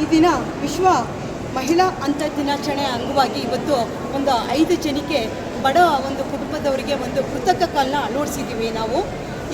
ಈ ದಿನ ವಿಶ್ವ ಮಹಿಳಾ ಅಂತ ದಿನಾಚರಣೆ ಅಂಗವಾಗಿ ಇವತ್ತು ಒಂದು ಐದು ಜನಕ್ಕೆ ಬಡ ಒಂದು ಕುಟುಂಬದವರಿಗೆ ಒಂದು ಕೃತಕ ಕಾಲನ್ನ ಅಳವಡಿಸಿದ್ದೀವಿ ನಾವು.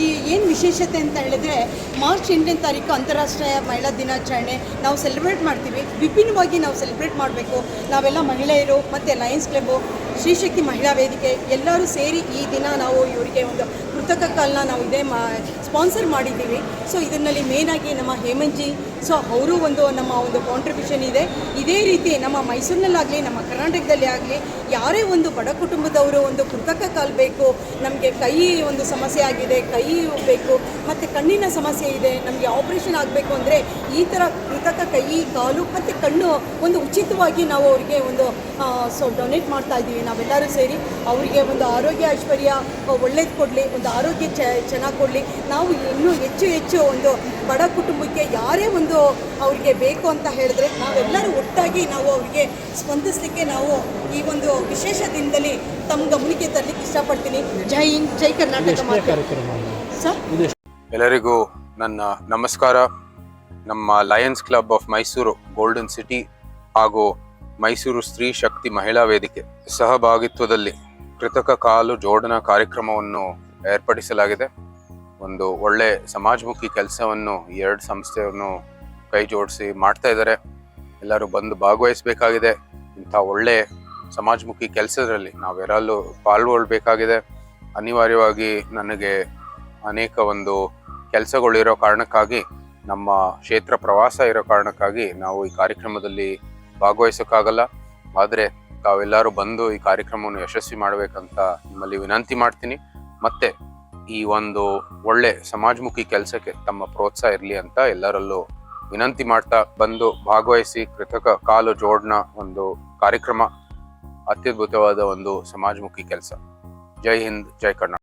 ಈ ಏನು ವಿಶೇಷತೆ ಅಂತ ಹೇಳಿದ್ರೆ, ಮಾರ್ಚ್ ಎಂಟನೇ ತಾರೀಕು ಅಂತಾರಾಷ್ಟ್ರೀಯ ಮಹಿಳಾ ದಿನಾಚರಣೆ ನಾವು ಸೆಲೆಬ್ರೇಟ್ ಮಾಡ್ತೀವಿ. ವಿಭಿನ್ನವಾಗಿ ನಾವು ಸೆಲೆಬ್ರೇಟ್ ಮಾಡಬೇಕು. ನಾವೆಲ್ಲ ಮಹಿಳೆಯರು ಮತ್ತು ಲಯನ್ಸ್ ಕ್ಲಬ್ಬು ಶ್ರೀಶಕ್ತಿ ಮಹಿಳಾ ವೇದಿಕೆ ಎಲ್ಲರೂ ಸೇರಿ ಈ ದಿನ ನಾವು ಇವರಿಗೆ ಒಂದು ಕೃತಕ ಕಾಲನ್ನ ನಾವು ಇದೇ ಮಾ, ಸ್ಪಾನ್ಸರ್ ಮಾಡಿದ್ದೀವಿ. ಸೊ ಇದರಲ್ಲಿ ಮೇನಾಗಿ ನಮ್ಮ ಹೇಮಂತ್ ಜಿ ಸೊ ಅವರು ಒಂದು ನಮ್ಮ ಒಂದು ಕಾಂಟ್ರಿಬ್ಯೂಷನ್ ಇದೆ. ಇದೇ ರೀತಿ ನಮ್ಮ ಮೈಸೂರಿನಲ್ಲಾಗಲಿ, ನಮ್ಮ ಕರ್ನಾಟಕದಲ್ಲಿ ಆಗಲಿ, ಯಾರೇ ಒಂದು ಬಡ ಕುಟುಂಬದವರು ಒಂದು ಕೃತಕ ಕಾಲು ಬೇಕು, ನಮಗೆ ಕೈ ಒಂದು ಸಮಸ್ಯೆ ಆಗಿದೆ, ಕೈ ಬೇಕು, ಮತ್ತು ಕಣ್ಣಿನ ಸಮಸ್ಯೆ ಇದೆ, ನಮಗೆ ಆಪ್ರೇಷನ್ ಆಗಬೇಕು ಅಂದರೆ ಈ ಥರ ಕೃತಕ ಕೈ, ಕಾಲು ಮತ್ತು ಕಣ್ಣು ಒಂದು ಉಚಿತವಾಗಿ ನಾವು ಅವರಿಗೆ ಒಂದು ಸೊ ಡೊನೇಟ್ ಮಾಡ್ತಾ ಇದ್ದೀವಿ. ನಾವೆಲ್ಲರೂ ಸೇರಿ ಅವರಿಗೆ ಒಂದು ಆರೋಗ್ಯ ಐಶ್ವರ್ಯ ಒಳ್ಳೇದು ಕೊಡಲಿ, ಒಂದು ಆರೋಗ್ಯ ಚೆನ್ನಾಗಿ ಕೊಡಲಿ. ನಾವು ಇನ್ನೂ ಹೆಚ್ಚು ಹೆಚ್ಚು ಒಂದು ಬಡ ಕುಟುಂಬಕ್ಕೆ ಯಾರೇ ಒಂದು ಅವರಿಗೆ ಬೇಕು ಅಂತ ಹೇಳಿದ್ರೆ ನಾವೆಲ್ಲರೂ ಒಟ್ಟಾಗಿ ನಾವು ಅವರಿಗೆ ಸ್ಪಂದಿಸಲಿಕ್ಕೆ ನಾವು ಈ ಒಂದು ವಿಶೇಷ ದಿನದಲ್ಲಿ ತಮ್ಮ ಗಮನಕ್ಕೆ ತರಲಿಕ್ಕೆ ಇಷ್ಟಪಡ್ತೀನಿ. ಜೈ ಹಿಂದ್ ಜೈ ಕರ್ನಾಟಕ ಮಾತೆ. ಸರ್? ಎಲ್ಲರಿಗೂ ನನ್ನ ನಮಸ್ಕಾರ. ನಮ್ಮ Lions Club of Mysuru golden city ಹಾಗೂ ಮೈಸೂರು ಸ್ತ್ರೀ ಶಕ್ತಿ ಮಹಿಳಾ ವೇದಿಕೆ ಸಹಭಾಗಿತ್ವದಲ್ಲಿ ಕೃತಕ ಕಾಲು ಜೋಡಣಾ ಕಾರ್ಯಕ್ರಮವನ್ನು ಏರ್ಪಡಿಸಲಾಗಿದೆ. ಒಂದು ಒಳ್ಳೆ ಸಮಾಜಮುಖಿ ಕೆಲಸವನ್ನು ಎರಡು ಸಂಸ್ಥೆಯನ್ನು ಕೈ ಜೋಡಿಸಿ ಮಾಡ್ತಾ ಇದ್ದಾರೆ. ಎಲ್ಲರೂ ಬಂದು ಭಾಗವಹಿಸಬೇಕಾಗಿದೆ. ಇಂಥ ಒಳ್ಳೆ ಸಮಾಜಮುಖಿ ಕೆಲಸದಲ್ಲಿ ನಾವೆಲ್ಲರೂ ಪಾಲ್ಗೊಳ್ಬೇಕಾಗಿದೆ. ಅನಿವಾರ್ಯವಾಗಿ ನನಗೆ ಅನೇಕ ಒಂದು ಕೆಲಸಗಳಿರೋ ಕಾರಣಕ್ಕಾಗಿ, ನಮ್ಮ ಕ್ಷೇತ್ರ ಪ್ರವಾಸ ಇರೋ ಕಾರಣಕ್ಕಾಗಿ ನಾವು ಈ ಕಾರ್ಯಕ್ರಮದಲ್ಲಿ ಭಾಗವಹಿಸೋಕ್ಕಾಗಲ್ಲ. ಆದರೆ ತಾವೆಲ್ಲರೂ ಬಂದು ಈ ಕಾರ್ಯಕ್ರಮವನ್ನು ಯಶಸ್ವಿ ಮಾಡಬೇಕಂತ ನಿಮ್ಮಲ್ಲಿ ವಿನಂತಿ ಮಾಡ್ತೀನಿ. ಮತ್ತೆ ಈ ಒಂದು ಒಳ್ಳೆ ಸಮಾಜಮುಖಿ ಕೆಲಸಕ್ಕೆ ತಮ್ಮ ಪ್ರೋತ್ಸಾಹ ಇರಲಿ ಅಂತ ಎಲ್ಲರಲ್ಲೂ ವಿನಂತಿ ಮಾಡ್ತಾ ಬಂದು ಭಾಗವಹಿಸಿ ಕೃತಕ ಕಾಲು ಜೋಡ್ನ ಒಂದು ಕಾರ್ಯಕ್ರಮ, ಅತ್ಯದ್ಭುತವಾದ ಒಂದು ಸಮಾಜಮುಖಿ ಕೆಲಸ. ಜೈ ಹಿಂದ್, ಜೈ ಕರ್ನಾಟಕ.